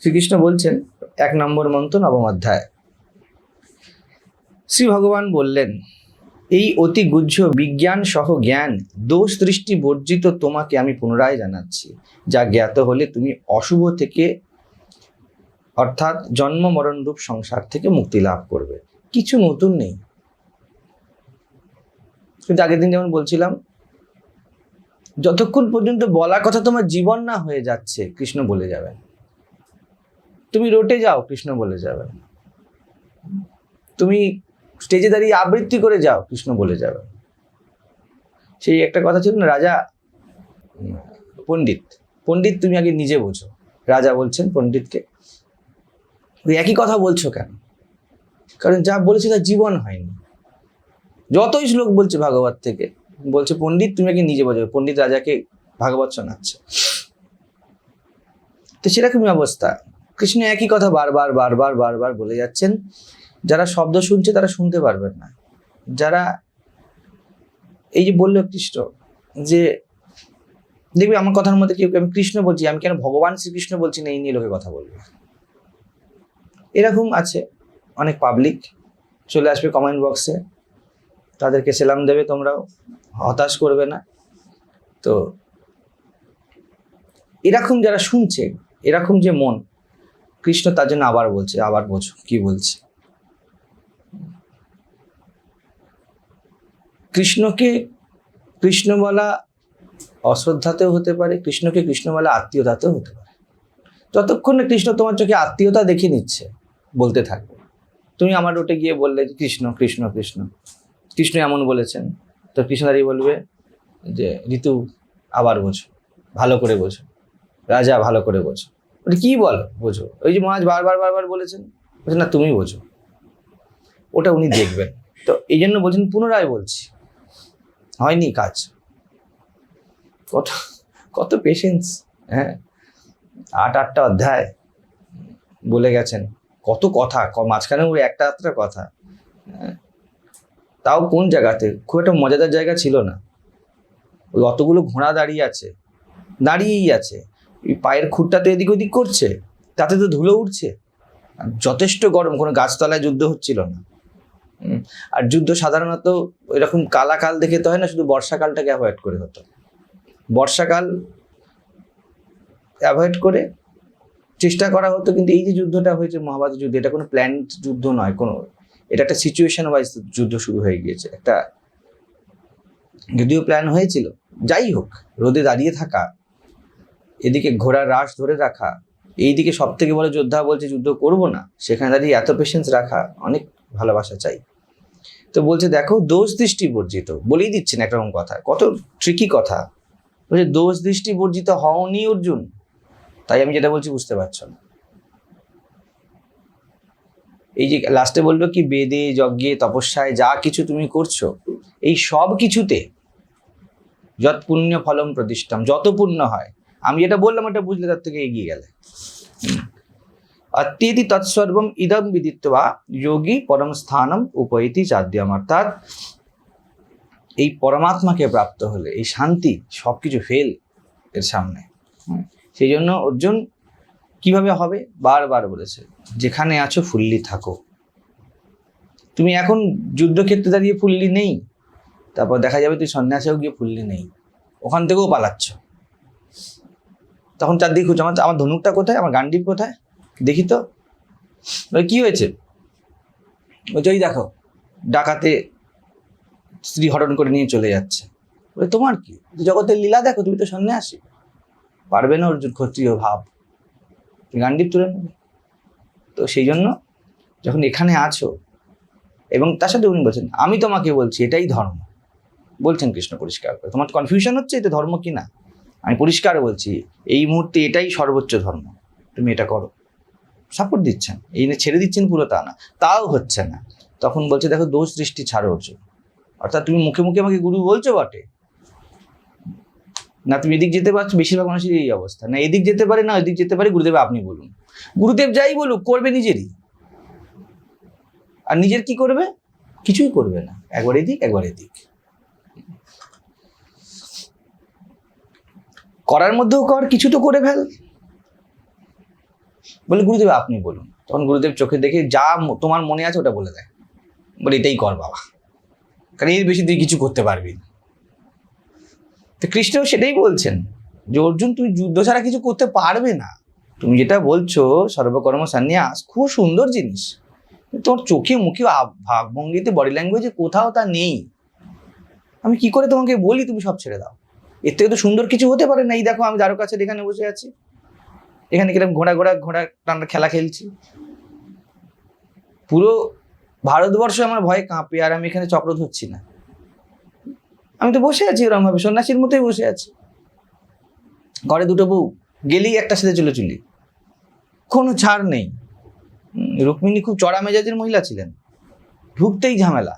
শ্রীকৃষ্ণ বলছেন, এক নম্বর মন্ত্র নবম অধ্যায়। শ্রী ভগবান বললেন, এই অতি গুহ্য বিজ্ঞান সহ জ্ঞান, দোষ দৃষ্টি বর্জিত তোমাকে আমি পুনরায় জানাচ্ছি, যা জ্ঞাত হলে তুমি অশুভ থেকে, অর্থাৎ জন্ম মরণ রূপ সংসার থেকে মুক্তি লাভ করবে। কিছু নতুন নেই। কিন্তু আগের দিন যেমন বলছিলাম, যতক্ষণ পর্যন্ত বলা কথা তোমার জীবন না হয়ে যাচ্ছে, কৃষ্ণ বলে যাবেন। তুমি রোটে যাও, কৃষ্ণ বলে যাবেন তুমি স্টেজে দাঁড়িয়ে আবৃত্তি করে যাও, কৃষ্ণ বলে যাবেন সেই একটা কথা ছিল না, রাজা পণ্ডিত। পণ্ডিত তুমি আগে নিজে বোঝো। রাজা বলছেন পণ্ডিতকে, ওই একই কথা বলছো কেন? কারণ যা বলেছে তার জীবন হয়নি। যতই শ্লোক বলছে ভাগবত থেকে, বলছে পণ্ডিত, তুমি আগে নিজে বোঝো। পণ্ডিত রাজাকে ভাগবত শোনাচ্ছে। তো সেরকমই অবস্থা। কৃষ্ণ একই কথা বারবার বারবার বারবার বলে যাচ্ছেন। যারা শব্দ শুনছে তারা শুনতে পারবেন না। যারা এই যে বলল কৃষ্ণ যে, দেখবি আমার কথার মধ্যে কেউ আমি কৃষ্ণ বলছি, আমি কেন ভগবান শ্রীকৃষ্ণ বলছি না, এই নিয়ে লোকে কথা বলবে। এরকম আছে অনেক পাবলিক চলে আসবে কমেন্ট বক্সে তাদেরকে সেলাম দেবে, তোমরাও হতাশ করবে না। তো এরকম যারা শুনছে, এরকম যে মন কৃষ্ণ তার জন্য আবার বলছে, আবার বোঝো, কি বলছে? কৃষ্ণকে কৃষ্ণ বলা অশ্রদ্ধাতেও হতে পারে, কৃষ্ণকে কৃষ্ণ বলা আত্মীয়তাতেও হতে পারে। যতক্ষণ কৃষ্ণ তোমার চোখে আত্মীয়তা দেখে নিচ্ছে, বলতে থাকবে। তুমি আমার রোটে গিয়ে বললে কৃষ্ণ কৃষ্ণ কৃষ্ণ। কৃষ্ণ এমন বলেছেন, তো কৃষ্ণ দাঁড়িয়ে বলবে যে, ঋতু, আবার বোঝো, ভালো করে বোঝো। রাজা, ভালো করে বোঝো। ওটা কি বল? বোঝো। ওই যে মহারাজ বারবার বারবার বলেছেন। বলছেন না, তুমি বোঝো। ওটা উনি দেখবেন। তো এই জন্য বলছেন, পুনরায় বলছি। হয়নি কাজ। কত কত পেশেন্স হ্যাঁ? আট, আটটা অধ্যায় বলে গেছেন। কত কথা মাঝখানে ওই একটা আধটা কথা হ্যাঁ। তাও কোন জায়গাতে? খুব একটা মজাদার জায়গা ছিল না। ওই অতগুলো ঘোড়া দাঁড়িয়ে আছে, দাঁড়িয়েই আছে। পায়ের খুঁটটাতে এদিক ওদিক করছে, তাতে তো ধুলো উঠছে। যথেষ্ট গরম, কোনো গাছতলায় যুদ্ধ হচ্ছিল না। আর যুদ্ধ সাধারণত এরকম কালাকাল দেখে তো হয় না, শুধু বর্ষাকালটাকে অ্যাভয়েড করে হতো। বর্ষাকাল অ্যাভয়েড করে চেষ্টা করা হতো, কিন্তু এই যে যুদ্ধটা হয়েছে, মহাভারত যুদ্ধ, এটা কোনো প্ল্যান যুদ্ধ নয়, কোনো, এটা একটা সিচুয়েশন ওয়াইজ যুদ্ধ শুরু হয়ে গিয়েছে। একটা যদিও প্ল্যান হয়েছিল, যাই হোক, রোদে দাঁড়িয়ে থাকা এদিকে ঘোড়ার রাশ ধরে রাখা। এইদিকে সব থেকে বড় যোদ্ধা বলছে, যুদ্ধ করব না। সেখানে দাঁড়িয়ে এত পেশেন্স রাখা অনেক ভালোবাসা চাই। তো বলছে, দেখো, দোষ দৃষ্টি বর্জিত। বলেই দিচ্ছেন একরকম কথা। কত ট্রিকি কথা। বলছে, দোষ দৃষ্টি বর্জিত হওনি অর্জুন। তাই আমি যেটা বলছি বুঝতে পারছ না। এই যে লাস্টে বলবে কি, বেদে, যজ্ঞে, তপস্যায় যা কিছু তুমি করছ, এই সব কিছুতে যত পুণ্য ফলম প্রতিষ্ঠাম। যত পুণ্য হয় আমি যেটা বললাম, ওটা বুঝলে তার থেকে এগিয়ে গেলে। অত্যেতি তৎসর্বম ইদম বিদিত্বা যোগী পরম স্থানম উপৈতি চাদ্যম। অর্থাৎ এই পরমাত্মাকে প্রাপ্ত হলে, এই শান্তি, সবকিছু ফেল এর সামনে। সেই জন্য অর্জুন কীভাবে হবে? বারবার বলেছে, যেখানে আছো ফুল্লি থাকো। তুমি এখন যুদ্ধক্ষেত্রে দাঁড়িয়ে ফুল্লি নেই, তারপর দেখা যাবে তুই সন্ন্যাসেও গিয়ে ফুল্লি নেই, ওখান থেকেও পালাচ্ছ। তখন চারদিকে খুঁজছো আমার আমার ধনুকটা কোথায়? আমার গান্ডিপ কোথায়? দেখি তো। কি হয়েছে? বলছে ওই দেখো, ডাকাতে স্ত্রী হরণ করে নিয়ে চলে যাচ্ছে। বলে, তোমার কি? জগতের লীলা দেখো, তুমি তো সামনে আসি পারবে না অর্জুন ক্ষত্রিয় ভাব। গান্ডিপ তুলে নেবে। তো সেই জন্য যখন এখানে আছো, এবং তার সাথে উনি বলছেন, আমি তোমাকে বলছি, এটাই ধর্ম। বলছেন কৃষ্ণ পরিষ্কার করে। তোমার কনফিউশন হচ্ছে এটা ধর্ম কি না? আমি পরিষ্কার বলছি, এই মুহূর্তে এটাই সর্বোচ্চ ধর্ম। তুমি এটা করো। সাপোর্ট দিচ্ছেন। এই নিয়ে ছেড়ে দিচ্ছেন পুরো তা না। তাও হচ্ছে না। তখন বলছে, দেখো, দোষ দৃষ্টি ছাড়ো অর্জুন অর্থাৎ তুমি মুখে মুখে আমাকে গুরু বলছো বটে? না, তুমি এদিক যেতে পারছ, বেশিরভাগ মানুষের এই অবস্থা। না, এদিক যেতে পারে, না এদিক যেতে পারে, গুরুদেব আপনি বলুন। গুরুদেব যাই বলুক, করবে নিজেরই। আর নিজের কি করবে? কিছুই করবে না। একবার এদিক একবার এদিক। করার মধ্যেও কর, কিছু তো করে ফেল। বলে, গুরুদেব, আপনি বলুন। তখন গুরুদেব চোখে দেখে যা তোমার মনে আছে ওটা বলে দেয়। বলে, এটাই কর বাবা। কারণ এর বেশি তুই কিছু করতে পারবি না। তো কৃষ্ণও সেটাই বলছেন, যে অর্জুন, তুমি যুদ্ধ ছাড়া কিছু করতে পারবে না। তুমি যেটা বলছো, সর্বকর্ম সন্ন্যাস, খুব সুন্দর জিনিস। তোমার চোখে, মুখে ভাবভঙ্গিতে বডি ল্যাঙ্গুয়েজে কোথাও তা নেই। আমি কি করে তোমাকে বলি, তুমি সব ছেড়ে দাও। এর থেকে তো সুন্দর কিছু হতে পারে না। এই দেখো আমি দ্বারকার কাছে এখানে বসে আছি। এখানে কীরকম ঘোড়া ঘোড়া ঘোড়া টানা খেলা খেলছি। পুরো ভারতবর্ষ আমার ভয়ে কাঁপে, আর আমি এখানে চক্র ধরছি না। আমি তো বসে আছি এরকম ভাবে সন্ন্যাসীর মতোই বসে আছি। ঘরে দুটো বউ, গেলেই একটা সাথে চলে চলি। কোনো ছাড় নেই। রুক্মিণী খুব চড়া মেজাজের মহিলা ছিলেন। ঢুকতেই ঝামেলা।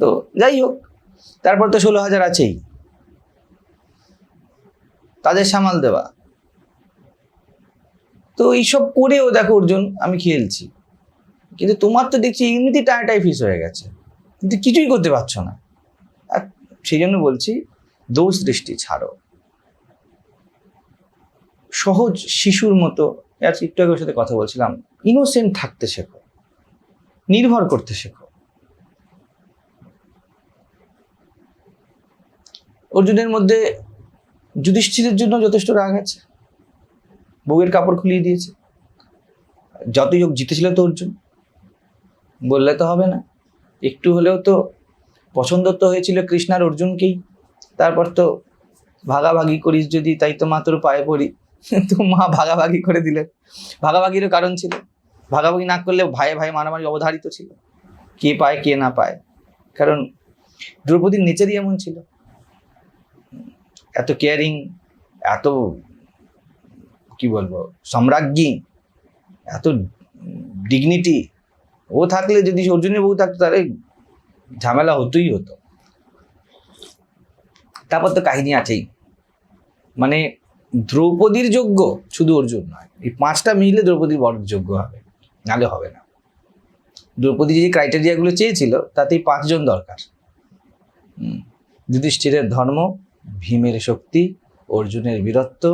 তো যাই হোক তারপর তো ষোলো হাজার আছেই। তাদের সামাল দেওয়া। তো এইসব করেও দেখো অর্জুন, আমি খেলছি। কিন্তু তোমার তো দেখছি এমনিতে টায়াটাই ফিস হয়ে গেছে। কিন্তু কিছুই করতে পারছ না। আর সেই জন্য বলছি, দোষ দৃষ্টি ছাড়ো। সহজ শিশুর মতো আজ একটু সাথে কথা বলছিলাম ইনোসেন্ট থাকতে শেখো। নির্ভর করতে শেখো। অর্জুনের মধ্যে যুধিষ্ঠিরের জন্য যথেষ্ট রাগ আছে। বউয়ের কাপড় খুলিয়ে দিয়েছে। যতই হোক জিতেছিল তো অর্জুন। বললে তো হবে না। একটু হলেও তো পছন্দ তো হয়েছিল কৃষ্ণার অর্জুনকেই। তারপর তো ভাগাভাগি করিস যদি, তাই তো মা তোর পায়ে পড়ি। তো মা ভাগাভাগি করে দিলেন ভাগাভাগিরও কারণ ছিল। ভাগাভাগি না করলে ভাইয়ে ভাই মারামারি অবধারিত ছিল। কে পায়, কে না পায়। কারণ দ্রৌপদীর নেচারই এমন ছিল। এত কেয়ারিং এত, কি বলব, সম্রাজ্ঞী, এত ডিগনিটি ও থাকলে যদি অর্জুনের বউ থাকতো তাহলে ঝামেলা হতোই হতো। তারপর তো কাহিনী আছেই। মানে দ্রৌপদীর যোগ্য শুধু অর্জুন নয়, এই পাঁচটা মিলে দ্রৌপদীর বড় যোগ্য হবে নালে হবে না। দ্রৌপদী যে ক্রাইটেরিয়াগুলো চেয়েছিল, তাতেই পাঁচজন দরকার। যুধিষ্ঠিরের ধর্ম ভীমের শক্তি, অর্জুনের বীরত্ব,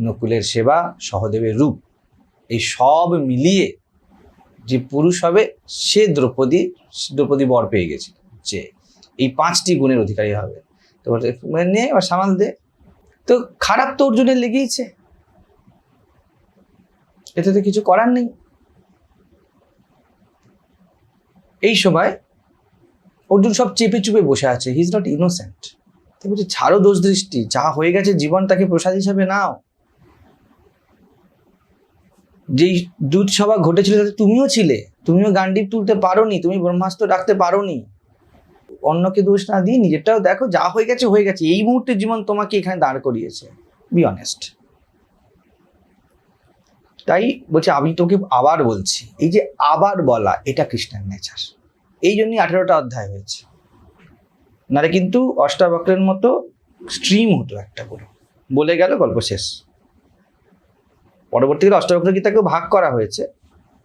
নকুলের সেবা, সহদেবের রূপ, এই সব মিলিয়ে যে পুরুষ হবে, সে দ্রৌপদী দ্রৌপদী বর পেয়ে গেছে। যে এই পাঁচটি গুণের অধিকারী হবে। তো নে, এবার সামাল দে। তো খারাপ তো অর্জুনের লেগেইছে। এতে তো কিছু করার নেই। এই সময় অর্জুন সব চেপে চুপে বসে আছে। হি ইজ নট ইনোসেন্ট তো বলছে, ছাড়ো দোষ দৃষ্টি, যা হয়ে গেছে জীবন তাকে প্রসাদ হিসাবে নাও। যেই দুধ সভা ঘটেছিল, তাতে তুমিও ছিলে, তুমিও গান্ডিব তুলতে পারোনি, তুমি ব্রহ্মাস্ত্র রাখতে পারোনি। অন্যকে দোষ না দিয়ে নিজেরটাও দেখো, যা হয়ে গেছে হয়ে গেছে। এই মুহূর্তে জীবন তোমাকে এখানে দাঁড় করিয়েছে বি অনেস্ট তাই বলছে, আমি তোকে আবার বলছি, এই যে আবার বলা, এটা কৃষ্ণের নেচার। এই জন্যই আঠেরোটা অধ্যায় হয়েছে। নারে কিন্তু অষ্টাবক্রের মতো স্ট্রিম হতো একটা করে। বলে গেল, গল্প শেষ। পরবর্তীকালে অষ্টাবক্র গীতাকেও ভাগ করা হয়েছে।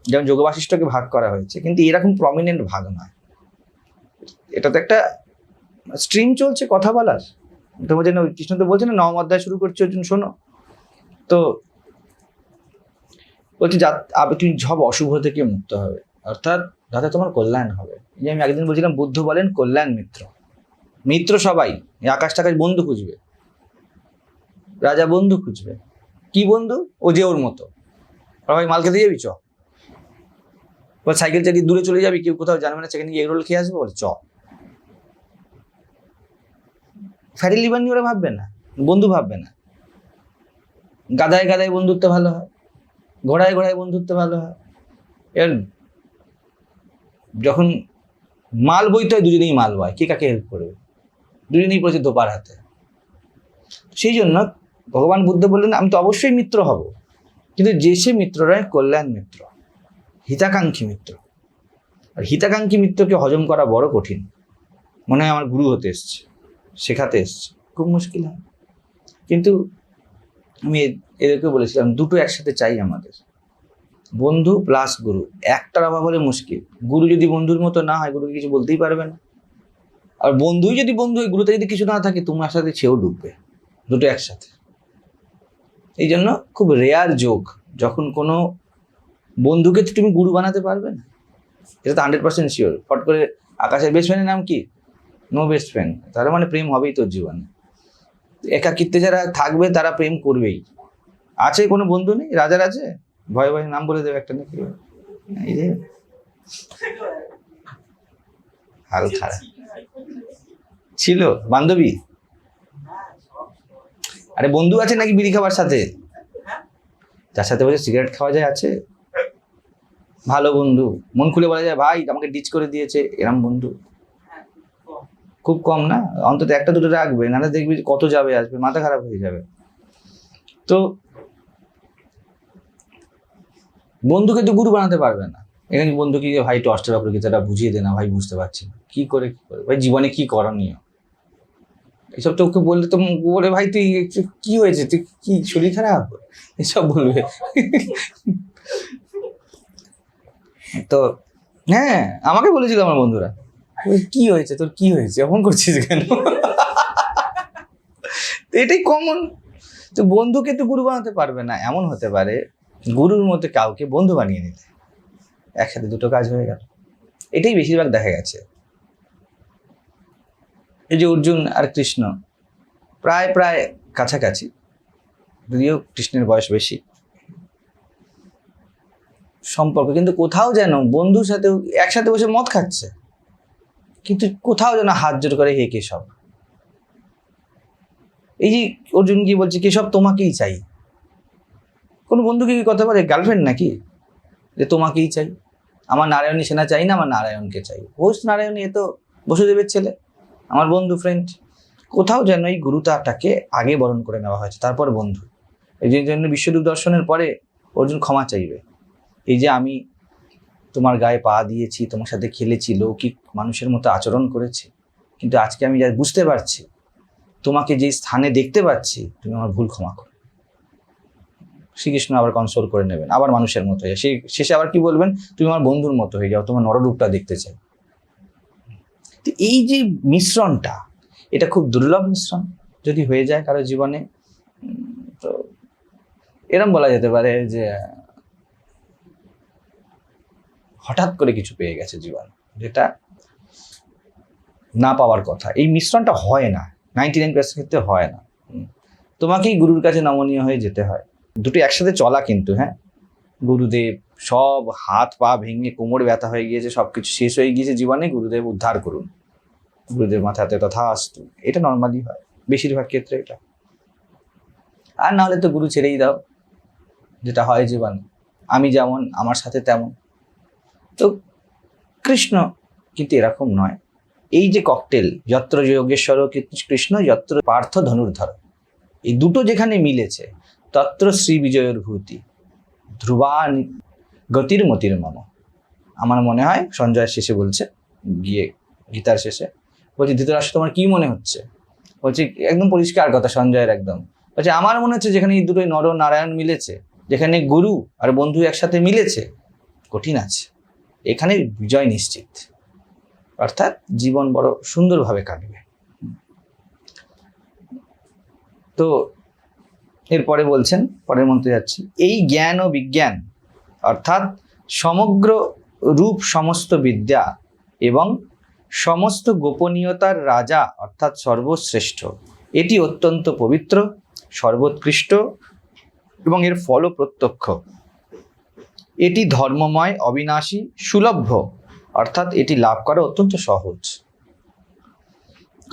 যেমন যোগবাশিষ্টকে ভাগ করা হয়েছে, কিন্তু এরকম প্রমিনেন্ট ভাগ নয়। এটা তো একটা স্ট্রিম চলছে কথা বলার। তোমার যেন কৃষ্ণ তো বলছে না, নবম অধ্যায় শুরু করছে ওই জন্য শোনো। তো বলছি, যা তুমি সব অশুভ থেকে মুক্ত হবে। অর্থাৎ, যাতে তোমার কল্যাণ হবে। যে আমি একদিন বলছিলাম, বুদ্ধ বলেন কল্যাণ মিত্র। মিত্র সবাই আকাশ টাকাশ বন্ধু খুঁজবে। রাজা বন্ধু খুঁজবে। কি বন্ধু? ও যে ওর মতো। ভাই মাল খেতে যাবি, চ। সাইকেল চালিয়ে দূরে চলে যাবি, কেউ কোথাও জানবে না, সেখানে গিয়ে এগরোল খেয়ে আসবে, বলে, চ। ফ্যাটি লিভার নিয়ে ওরা ভাববে না, বন্ধু ভাববে না। গাদায় গাদায় বন্ধুত্ব ভালো হয়, ঘোড়ায় ঘোড়ায় বন্ধুত্ব ভালো হয়। এর যখন মাল বইতে হয়, দুজনেই মাল বয় কে কাকে হেল্প করবে? দুজনেই পড়েছে দোপার হাতে। সেই জন্য ভগবান বুদ্ধ বললেন, আমি তো অবশ্যই মিত্র হব। কিন্তু যে সে মিত্ররা কল্যাণ মিত্র, হিতাকাঙ্ক্ষী মিত্র। আর হিতাকাঙ্ক্ষী মিত্রকে হজম করা বড় কঠিন। মনে হয় আমার গুরু হতে এসছে, শেখাতে এসছে। খুব মুশকিল হয়। কিন্তু আমি এদেরকে বলেছিলাম, দুটো একসাথে চাই আমাদের। বন্ধু প্লাস গুরু, একটার অভাব হলে মুশকিল। গুরু যদি বন্ধুর মতো না হয়, গুরুকে কিছু বলতেই পারবে না। আর বন্ধুই যদি বন্ধু গুরুতে যদি কিছু না থাকে, তোমার সাথে সেও ডুববে। দুটো একসাথে। এই জন্য খুব রেয়ার যোগ যখন কোনো বন্ধুকে তো তুমি গুরু বানাতে পারবে না। এটা তো হান্ড্রেড পার্সেন্ট শিওর ফট করে আকাশের বেস্ট ফ্রেন্ডের নাম কি? নো বেস্ট ফ্রেন্ড তার মানে প্রেম হবেই তোর জীবনে। একাকিত্বে যারা থাকবে, তারা প্রেম করবেই। আছে কোনো বন্ধু নেই? রাজার আছে? ভয় ভয় নাম বলে দেবে একটা নাকি? এই যে। হাল খারাপ। ছিল? বান্ধবী? আরে বন্ধু আছে নাকি বিড়ি খাবার সাথে? যার সাথে বসে সিগারেট খাওয়া যায় আছে। ভালো বন্ধু। মন খুলে বলা যায়, ভাই, আমাকে ডিচ করে দিয়েছে। এরম বন্ধু। খুব কম না? অন্তত একটা দুটো রাখবে। নাহলে দেখবি কত যাবে, আসবে। মাথা খারাপ হয়ে যাবে। তো বন্ধুকে তো গুরু বানাতে পারবে না। এখানে বন্ধুকে ভাই টর্চের ব্যাপারে কিছুটা বুঝিয়ে দে না, ভাই বুঝতে পারছি না। কি করে কি করে? ভাই জীবনে কি করণীয়? এসব তো ওকে বললে তো বলে, ভাই, তুই কি হয়েছে? তুই কি শরীর খারাপ? এসব বলবে। তো হ্যাঁ আমাকে বলেছিল আমার বন্ধুরা। কি হয়েছে? তোর কি হয়েছে? এমন করছিস কেন? এটাই কমন তো বন্ধুকে তো গুরু বানাতে পারবে না, এমন হতে পারে, গুরুর মধ্যে কাউকে বন্ধু বানিয়ে নিতে। একসাথে দুটো কাজ হয়ে গেল। এটাই বেশিরভাগ দেখা গেছে। এই যে অর্জুন আর কৃষ্ণ, প্রায় প্রায় কাছাকাছি, যদিও কৃষ্ণের বয়স বেশি। সম্পর্ক, কিন্তু কোথাও যেন বন্ধুর সাথে একসাথে বসে মদ খাচ্ছে। কিন্তু কোথাও যেন হাত জোর করে, হে কেশব। এই যে অর্জুন কি বলছে, কেশব, তোমাকেই চাই। কোনো বন্ধুকে কি কথা বলে? গার্লফ্রেন্ড নাকি? যে তোমাকেই চাই। আমার নারায়ণী সেনা চাই না, আমার নারায়ণকে চাই। ঘোষ নারায়ণী এ তো বসুদেবের ছেলে, আমার বন্ধু ফ্রেন্ড কোথাও যেন এই গুরুতাটাকে আগে বরণ করে নেওয়া হয়েছে, তারপর বন্ধু। এই জন্য বিশ্বরূপ দর্শনের পরে অর্জুন ক্ষমা চাইবে। এই যে আমি তোমার গায়ে পা দিয়েছি, তোমার সাথে খেলেছি, লৌকিক মানুষের মতো আচরণ করেছি, কিন্তু আজকে আমি যা বুঝতে পারছি, তোমাকে যে স্থানে দেখতে পাচ্ছি, তুমি আমার ভুল ক্ষমা করো। শ্রীকৃষ্ণ আবার কনসোল করে নেবেন, আবার মানুষের মতো হয়ে, সেই শেষে আবার কি বলবেন? তুমি আমার বন্ধুর মতো হয়ে যাও, তোমার নররূপটা দেখতে চাই। তো এই যে মিশ্রণটা, এটা খুব দুর্লভ মিশ্রণ, যদি হয়ে যায় কারও জীবনে, তো এরম বলা যেতে পারে যে, হঠাৎ করে কিছু পেয়ে গেছে জীবন, যেটা না পাওয়ার কথা। এই মিশ্রণটা হয় না নাইনটি নাইন পার্সেন্ট ক্ষেত্রে হয় না। তোমাকেই গুরুর কাছে নমনীয় হয়ে যেতে হয়। দুটো একসাথে চলা কিন্তু হ্যাঁ। গুরুদেব সব হাত পা ভেঙে কোমর ব্যথা হয়ে গিয়েছে সব কিছু শেষ হয়ে গিয়েছে জীবনে, গুরুদেব উদ্ধার করুন। গুরুদেব মাথাতে তথা আসতু এটা নর্মালি হয়, বেশিরভাগ ক্ষেত্রে এটা। আর নাহলে তো গুরু ছেড়েই দাও, যেটা হয় জীবনে। আমি যেমন, আমার সাথে তেমন। তো কৃষ্ণ কিন্তু এরকম নয়। এই যে ককটেল যত্র যোগেশ্বর কৃষ্ণ, যত্র পার্থ ধনুর্ধর, এই দুটো যেখানে মিলেছে তত্র শ্রী বিজয়ের ভূতি। ধ্রুবা গতির মতির মম। আমার মনে হয় সঞ্জয়ের শেষে বলছে, গিয়ে গীতার শেষে। বলছি, ধৃতরাষ্ট্র, তোমার কি মনে হচ্ছে? বলছি, একদম পরিষ্কার কথা, সঞ্জয়ের একদম। বলছে, আমার মনে হচ্ছে যেখানে এই দুটোই নর নারায়ণ মিলেছে, যেখানে গুরু আর বন্ধু একসাথে মিলেছে, কঠিন আছে। এখানে বিজয় নিশ্চিত। অর্থাৎ জীবন বড় সুন্দরভাবে কাটবে। তো এরপরে বলছেন, পরের মন্ত্রে যাচ্ছি। এই জ্ঞান ও বিজ্ঞান, অর্থাৎ সমগ্র রূপ সমস্ত বিদ্যা এবং সমস্ত গোপনীয়তার রাজা, অর্থাৎ সর্বশ্রেষ্ঠ, এটি অত্যন্ত পবিত্র, সর্বোৎকৃষ্ট এবং এর ফল প্রত্যক্ষ এটি ধর্মময়, অবিনাশী, সুলভ্য, অর্থাৎ এটি লাভ করা অত্যন্ত সহজ।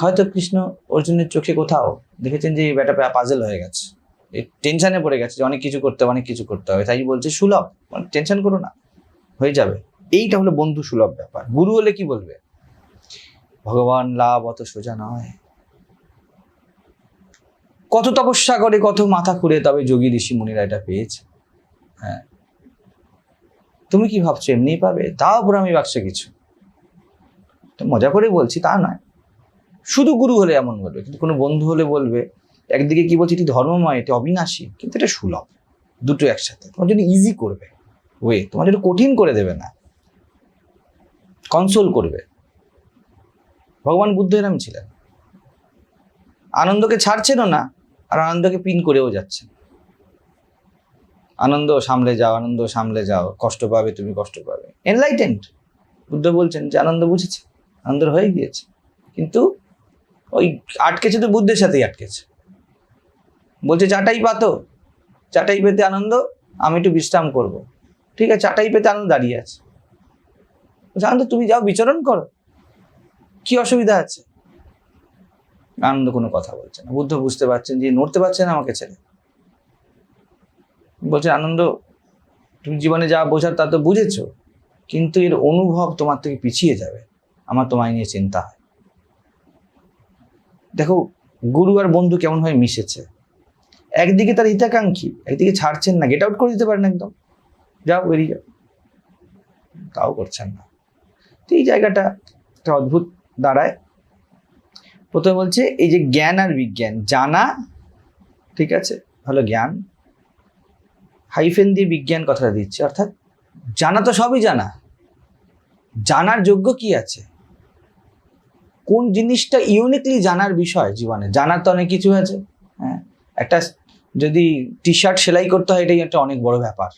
হয়তো কৃষ্ণ অর্জুনের চোখে কোথাও দেখেছেন যে এই ব্যাটা পাজেল হয়ে গেছে। টেনশনে পড়ে গেছে যে অনেক কিছু করতে হবে, অনেক কিছু করতে হবে। তাই বলছে, সুলভ মানে টেনশন করো না, হয়ে যাবে। এইটা হলো বন্ধু সুলভ ব্যাপার। গুরু হলে কি বলবে? ভগবান লাভ অত সোজা নয়। কত তপস্যা করে, কত মাথা খুঁড়ে, তবে যোগী ঋষি মুনিরা এটা পেয়েছে। হ্যাঁ। তুমি কি ভাবছ, এমনিই পাবে? তাও পুরো আমি বাক্সে কিছু। তো মজা করে বলছি, তা নয়। শুধু গুরু হলে এমন বলবে, কিন্তু কোনো বন্ধু হলে বলবে একদিকে কি বলছে, এটি ধর্মময়, এটি অবিনাশী, কিন্তু এটা সুলভ। দুটো একসাথে। তোমার জন্য ইজি করবে। ওয়ে তোমার জন্য কঠিন করে দেবে না। কনসোল করবে। ভগবান বুদ্ধ এরম ছিলেন। আনন্দকে ছাড়ছেনও না, আর আনন্দকে পিন করেও যাচ্ছেন। আনন্দ সামলে যাও, আনন্দ সামলে যাও। কষ্ট পাবে, তুমি কষ্ট পাবে। এনলাইটেন্ড বুদ্ধ বলছেন যে আনন্দ বুঝেছে, আনন্দ হয়ে গিয়েছে। কিন্তু ওই আটকেছে তো বুদ্ধের সাথেই আটকেছে। বলছে চাটাই পাতো চাটাই পেতে আনন্দ আমি একটু বিশ্রাম করব। ঠিক আছে চাটাই পেতে আনন্দ দাঁড়িয়ে আছে। বলছে, আনন্দ তুমি যাও বিচরণ করো। কি অসুবিধা আছে? আনন্দ কোনো কথা বলছে না। বুদ্ধ বুঝতে পারছেন যে নড়তে পারছে না আমাকে ছেড়ে। বলছে আনন্দ তুমি জীবনে যা বোঝার তা তো বুঝেছ কিন্তু এর অনুভব তোমার থেকে পিছিয়ে যাবে। আমার তোমায় নিয়ে চিন্তা হয়। দেখো গুরু আর বন্ধু কেমন ভাবে মিশেছে। একদিকে তার হিতাকাঙ্ক্ষী, একদিকে ছাড়ছেন না গেট আউট করে দিতে পারেন একদম। যাও, বেরিয়ে যাও। তাও করছেন না। তো এই জায়গাটা একটা অদ্ভুত দাঁড়ায়। প্রথমে বলছে, এই যে জ্ঞান আর বিজ্ঞান, জানা, ঠিক আছে হলো জ্ঞান। হাইফেন দিয়ে বিজ্ঞান কথাটা দিচ্ছে, অর্থাৎ জানা তো সবই জানা। জানার যোগ্য কি আছে? কোন জিনিসটা ইউনিকলি জানার বিষয় জীবনে? জানার তো অনেক কিছু আছে। হ্যাঁ একটা যদি টি শার্ট সেলাই করতে হয়, এটাই একটা অনেক বড় ব্যাপার।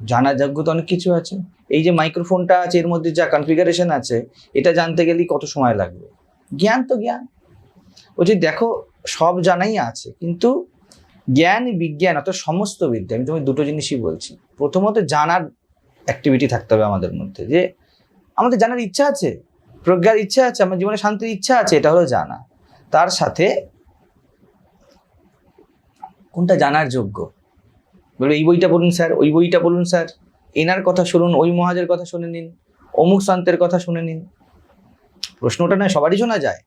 জানার যোগ্য তো অনেক কিছু আছে। এই যে মাইক্রোফোনটা আছে, এর মধ্যে যা কনফিগারেশন আছে, এটা জানতে গেলেই কত সময় লাগবে। জ্ঞান তো জ্ঞান। বলছি, দেখো, সব জানাই আছে, কিন্তু জ্ঞান, বিজ্ঞান, অর্থাৎ সমস্ত বিদ্যা, আমি তোমায় দুটো জিনিসই বলছি। প্রথমত, জানার অ্যাক্টিভিটি থাকতে হবে আমাদের মধ্যে, যে আমাদের জানার ইচ্ছা আছে, প্রজ্ঞার ইচ্ছা আছে, আমার জীবনে শান্তির ইচ্ছা আছে, এটা হলো জানা। তার সাথে কোনটা জানার যোগ্য? বলবে এই বইটা বলুন স্যার, ওই বইটা বলুন স্যার। এনার কথা শুনুন, ওই মহাজের কথা শুনে নিন, অমুক শান্তের কথা শুনে নিন। প্রশ্নটা নয়, সবারই শোনা যায়।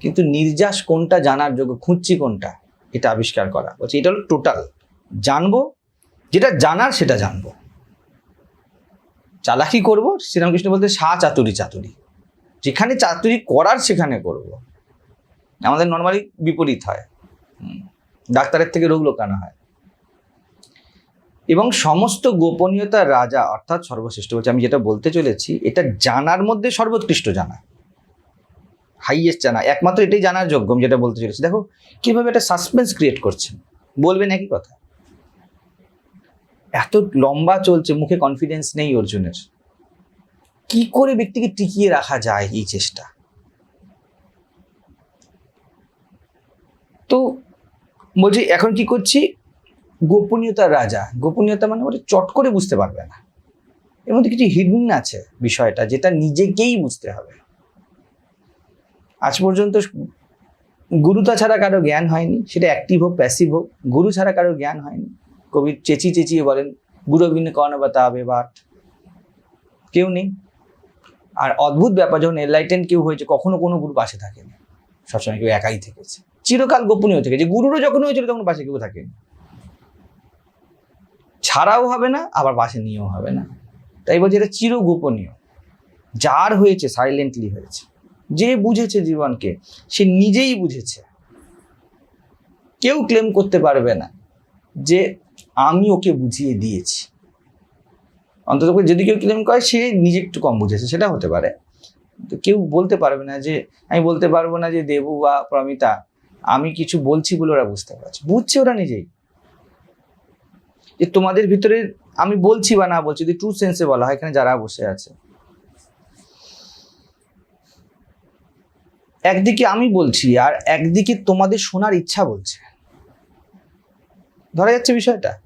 কিন্তু নির্যাস কোনটা জানার যোগ্য, খুঁজছি কোনটা, এটা আবিষ্কার করা। বলছে, এটা হলো টোটাল। জানব, যেটা জানার সেটা জানব। চালাকি করব, শ্রীরামকৃষ্ণ বলতে সা চাতুরি চাতুরি। যেখানে চাতুরি করার সেখানে করব। আমাদের নর্মালি বিপরীত হয়। ডাক্তারের থেকে রোগ লোকানো হয়? এবং সমস্ত গোপনীয়তার রাজা অর্থাৎ সর্বশ্রেষ্ঠ বলছে, আমি যেটা বলতে চলেছি, এটা জানার মধ্যে সর্বোৎকৃষ্ট জানা। হাইয়েস্ট জানা। একমাত্র এটাই জানার যোগ্য, আমি যেটা বলতে চলেছি। দেখো, কীভাবে একটা সাসপেন্স ক্রিয়েট করছেন? বলবেন একই কথা। এত লম্বা চলছে, মুখে কনফিডেন্স নেই অর্জুনের। কি করে ব্যক্তিকে টিকিয়ে রাখা যায় এই চেষ্টা? তো বলছি, এখন কি করছি? গোপনীয়তার রাজা। গোপনীয়তা মানে ওটা চট করে বুঝতে পারবে না। এর মধ্যে কিছু হিডন আছে বিষয়টা, যেটা নিজেকেই বুঝতে হবে। আজ পর্যন্ত গুরুতা ছাড়া কারও জ্ঞান হয়নি, সেটা অ্যাক্টিভ হোক প্যাসিভ হোক, গুরু ছাড়া কারও জ্ঞান হয়নি। কবি চেঁচিয়ে চেঁচিয়ে বলেন, গুরু বিনে কর্ণ বা তাবে বাট কেউ নেই। আর অদ্ভুত ব্যাপার, যখন এনলাইটেন কেউ হয়েছে, কখনো কোনো গুরু পাশে থাকেনি। সবসময় কেউ একাই থেকেছে। চিরকাল গোপনীয় থেকে, যে গুরুরও যখন হয়েছিল তখন পাশে কেউ থাকেনি। ছাড়াও হবে না, আবার পাশে নিয়েও হবে না। তাই বলছে এটা চির গোপনীয়। যার হয়েছে সাইলেন্টলি হয়েছে। যে বুঝেছে জীবনকে, সে নিজেই বুঝেছে। কেউ ক্লেম করতে পারবে না যে আমি ওকে বুঝিয়ে দিয়েছি। অন্তত যদি কেউ ক্লেম করে, সে নিজে একটু কম বুঝেছে, সেটা হতে পারে। কেউ বলতে পারবে না যে, আমি বলতে পারব না যে দেবু বা প্রমিতা আমি কিছু বলছি বলে ওরা বুঝতে পারছে। বুঝছে ওরা নিজেই। যে তোমাদের ভিতরে আমি বলছি বা না বলছি, যদি ট্রু সেন্সে বলা হয়, এখানে যারা বসে আছে। একদিকে আমি বলছি আর একদিকে তোমাদের শোনার ইচ্ছা বলছে। ধরা যাচ্ছে বিষয়টা।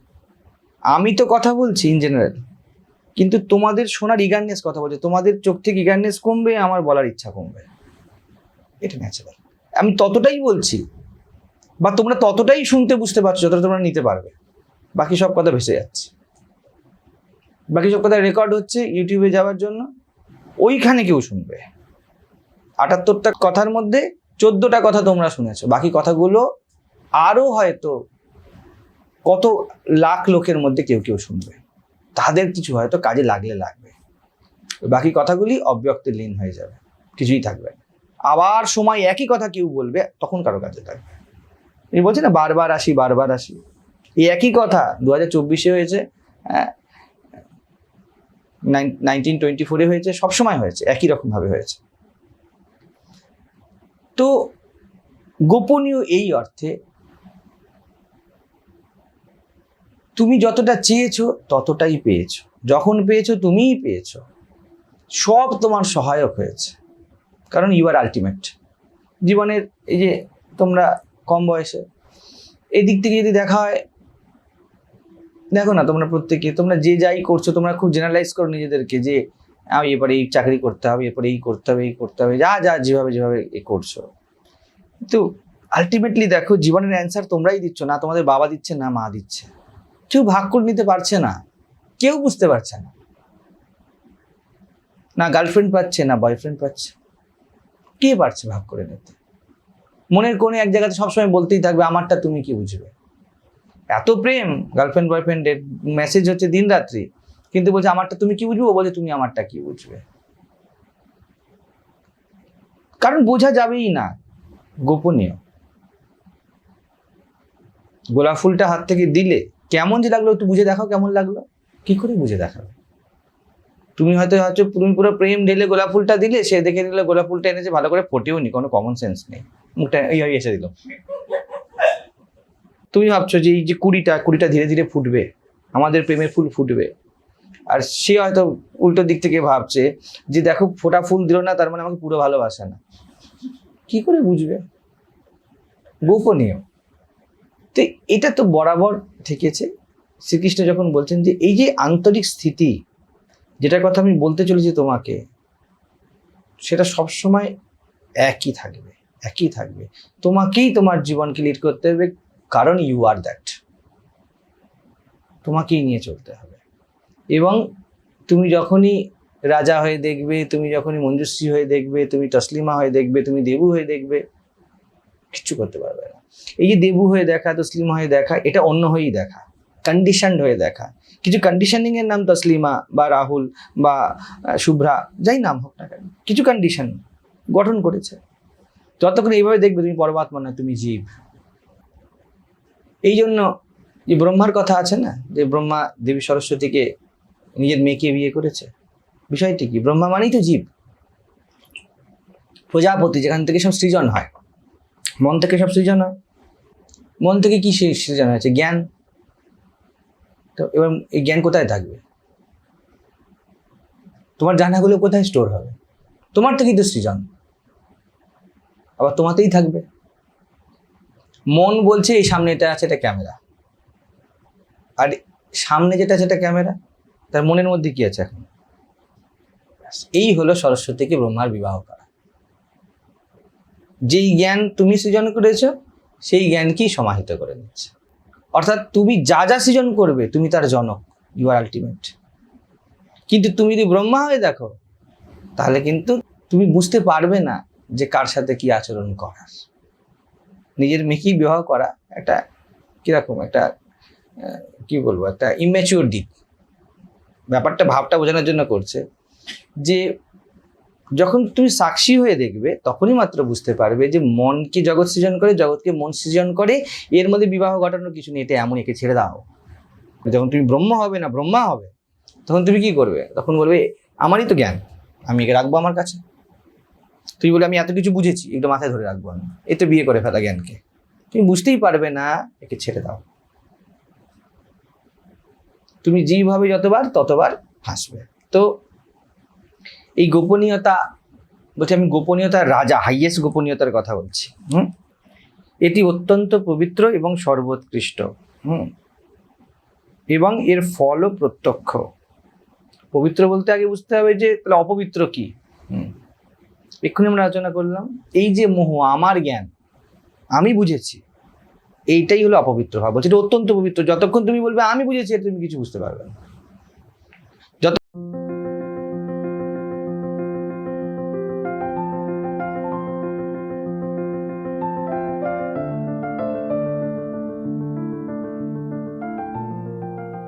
আমি তো কথা বলছি ইন জেনারেল কিন্তু তোমাদের শোনার ইগারনেস কথা বলছে। তোমাদের চোখ থেকে ইগারনেস কমবে, আমার বলার ইচ্ছা কমবে। এটা ন্যাচারাল আমি ততটাই বলছি বা তোমরা ততটাই শুনতে বুঝতে পারছ যতটা তোমরা নিতে পারবে। বাকি সব কথা ভেসে যাচ্ছে। বাকি সব কথা রেকর্ড হচ্ছে ইউটিউবে যাওয়ার জন্য। ওইখানে কেউ শুনবে। আটাত্তরটা কথার মধ্যে চোদ্দটা কথা তোমরা শুনেছো। বাকি কথাগুলো আরও হয়তো কত লাখ লোকের মধ্যে কেউ কেউ শুনবে। তাদের কিছু হয়তো কাজে লাগলে লাগবে। বাকি কথাগুলি অব্যক্ত লীন হয়ে যাবে। কিছুই থাকবে না। আবার সময় একই কথা কেউ বলবে, তখন কারও কাছে লাগবে এই বলছে না, বারবার আসি বারবার আসি। এই একই কথা দু হাজার চব্বিশে হয়েছে নাইনটিন টোয়েন্টি ফোরে হয়েছে, সবসময় হয়েছে, একই রকমভাবে হয়েছে। তো গোপনীয় এই অর্থে তুমি যতটা চেয়েছো ততটাই পেয়েছ। যখন পেয়েছ তুমিই পেয়েছ। সব তোমার সহায়ক হয়েছে। কারণ ইউ আর আলটিমেট জীবনের এই যে তোমরা কম বয়সে, এই দিক থেকে যদি দেখা হয়, দেখো না তোমরা প্রত্যেকে, তোমরা যে যাই করছ, তোমরা খুব জেনারেলাইজ করো নিজেদেরকে যে আমি এরপরে এই চাকরি করতে হবে এরপরে এই করতে হবে, এই করতে হবে, যা যা, যেভাবে যেভাবে এ করছ। কিন্তু আলটিমেটলি দেখো জীবনের অ্যান্সার তোমরাই দিচ্ছ না, তোমাদের বাবা দিচ্ছে না, মা দিচ্ছে। কেউ ভাগ করে নিতে পারছে না, কেউ বুঝতে পারছে না। না গার্লফ্রেন্ড পাচ্ছে, না বয়ফ্রেন্ড পাচ্ছে। কে পারছে ভাগ করে নিতে? মনের কোণে এক জায়গাতে সবসময় বলতেই থাকবে, আমারটা তুমি কি বুঝবে? এত প্রেম গার্লফ্রেন্ড বয়ফ্রেন্ডের মেসেজ হচ্ছে দিন রাত্রি, কিন্তু বলছে, আমারটা তুমি কি বুঝবে? ও বলছে, তুমি আমারটা কি বুঝবে? কারণ বোঝা যাবেই না, গোপনীয়। গোলাপ ফুলটা হাত থেকে দিলে কেমন যে লাগল, একটু বুঝে দেখাও কেমন লাগল। কি করে বুঝে দেখাবে? তুমি হয়তো হচ্ছে তুমি পুরো প্রেম ঢেলে গোলাপ ফুলটা দিলে, সে দেখে নিলে গোলাপ ফুলটা এনেছে, ভালো করে ফোটেও নি, কোনো কমন সেন্স নেই। মুখটা এসে দিল। তুমি ভাবছ যে এই যে কুড়িটা কুড়িটা ধীরে ধীরে ফুটবে, আমাদের প্রেমের ফুল ফুটবে। আর সে হয়তো উল্টো দিক থেকে ভাবছে যে দেখো ফোটা ফুল দিল না, তার মানে আমাকে পুরো ভালোবাসে না। কি করে বুঝবে? গোপনীয়। তো এটা তো বরাবর থেকেছে। শ্রীকৃষ্ণ যখন বলছেন যে এই যে আন্তরিক স্থিতি যেটার কথা আমি বলতে চলেছি তোমাকে, সেটা সবসময় একই থাকবে একই থাকবে। তোমাকেই তোমার জীবনকে লিড করতে হবে, কারণ ইউ আর দ্যাট তোমাকেই নিয়ে চলতে হবে। এবং তুমি যখনই রাজা হয়ে দেখবে, তুমি যখনই মঞ্জুশ্রী হয়ে দেখবে, তুমি তসলিমা হয়ে দেখবে, তুমি দেবু হয়ে দেখবে, কিচ্ছু করতে পারবে না। এই যে দেবু হয়ে দেখা, তসলিমা হয়ে দেখা, এটা অন্য হয়েই দেখা। কন্ডিশনড হয়ে দেখা। কিছু কন্ডিশনিং এর নাম তসলিমা বা রাহুল বা শুভ্রা, যাই নাম হোক না কেন, কিছু কন্ডিশন গঠন করেছে। যতক্ষণ এইভাবে দেখবে তুমি পরমাত্মা না তুমি জীব। এই জন্য যে ব্রহ্মার কথা আছে না, যে ব্রহ্মা দেবী সরস্বতীকে নিজের মেয়েকে বিয়ে করেছে, বিষয়টি কি? ব্রহ্মা মানেই তো জীব। প্রজাপতি, যেখান থেকে সব সৃজন হয়। মন থেকে সব সৃজন হয়। মন থেকে কি সৃজন হয়েছে? জ্ঞান। তো এবার এই জ্ঞান কোথায় থাকবে? তোমার জানাগুলো কোথায় স্টোর হবে? তোমার থেকেই তো সৃজন। আবার তোমাতেই থাকবে। মন বলছে, এই সামনে এটা আছে, এটা ক্যামেরা আর সামনে যেটা আছে, এটা ক্যামেরা তার মনের মধ্যে কি আছে এখন? এই হলো সরস্বতীকে ব্রহ্মার বিবাহ করা। যেই জ্ঞান তুমি সৃজন করেছ, সেই জ্ঞানকেই সমাহিত করে নিচ্ছে অর্থাৎ তুমি যা যা সৃজন করবে, তুমি তার জনক ইউ আর আলটিমেট কিন্তু তুমি যদি ব্রহ্মা হয়ে দেখো, তাহলে কিন্তু তুমি বুঝতে পারবে না যে কার সাথে কি আচরণ করার নিজের মেয়েকেই বিবাহ করা একটা কীরকম একটা কি বলব, একটা ইম্যাচিওর দিক। ব্যাপারটা ভাবটা বোঝানোর জন্য করছে যে যখন তুমি সাক্ষী হয়ে দেখবে, তখনই মাত্র বুঝতে পারবে যে মনকে জগৎ সৃজন করে, জগৎকে মন সৃজন করে, এর মধ্যে বিবাহ ঘটানোর কিছু নেই, এটা এমন একে ছেড়ে দাও। যখন তুমি ব্রহ্ম হবে না, ব্রহ্মা হবে, তখন তুমি কি করবে? তখন বলবে, আমারই তো জ্ঞান, আমি একে রাখব আমার কাছে। তুই বলে আমি এত কিছু বুঝেছি একটু মাথায় ধরে রাখব আমি। এ তো বিয়ে করে ফেলা জ্ঞানকে। তুমি বুঝতেই পারবে না, একে ছেড়ে দাও। তুমি যেইভাবে যতবার, ততবার হাসবে। তো এই গোপনীয়তা, বলছি আমি গোপনীয়তার রাজা হাইয়েস্ট গোপনীয়তার কথা বলছি, হুম? এটি অত্যন্ত পবিত্র এবং সর্বোৎকৃষ্ট, হুম? এবং এর ফলও প্রত্যক্ষ। পবিত্র বলতে আগে বুঝতে হবে যে, তাহলে অপবিত্র কি? এক্ষুনি আমরা আলোচনা করলাম, এই যে মোহ, আমার জ্ঞান, আমি বুঝেছি, এইটাই হলো অপবিত্র ভাব। বলছি এটা অত্যন্ত পবিত্র, যতক্ষণ তুমি বলবে আমি বুঝেছি তুমি কিছু বুঝতে পারবে না।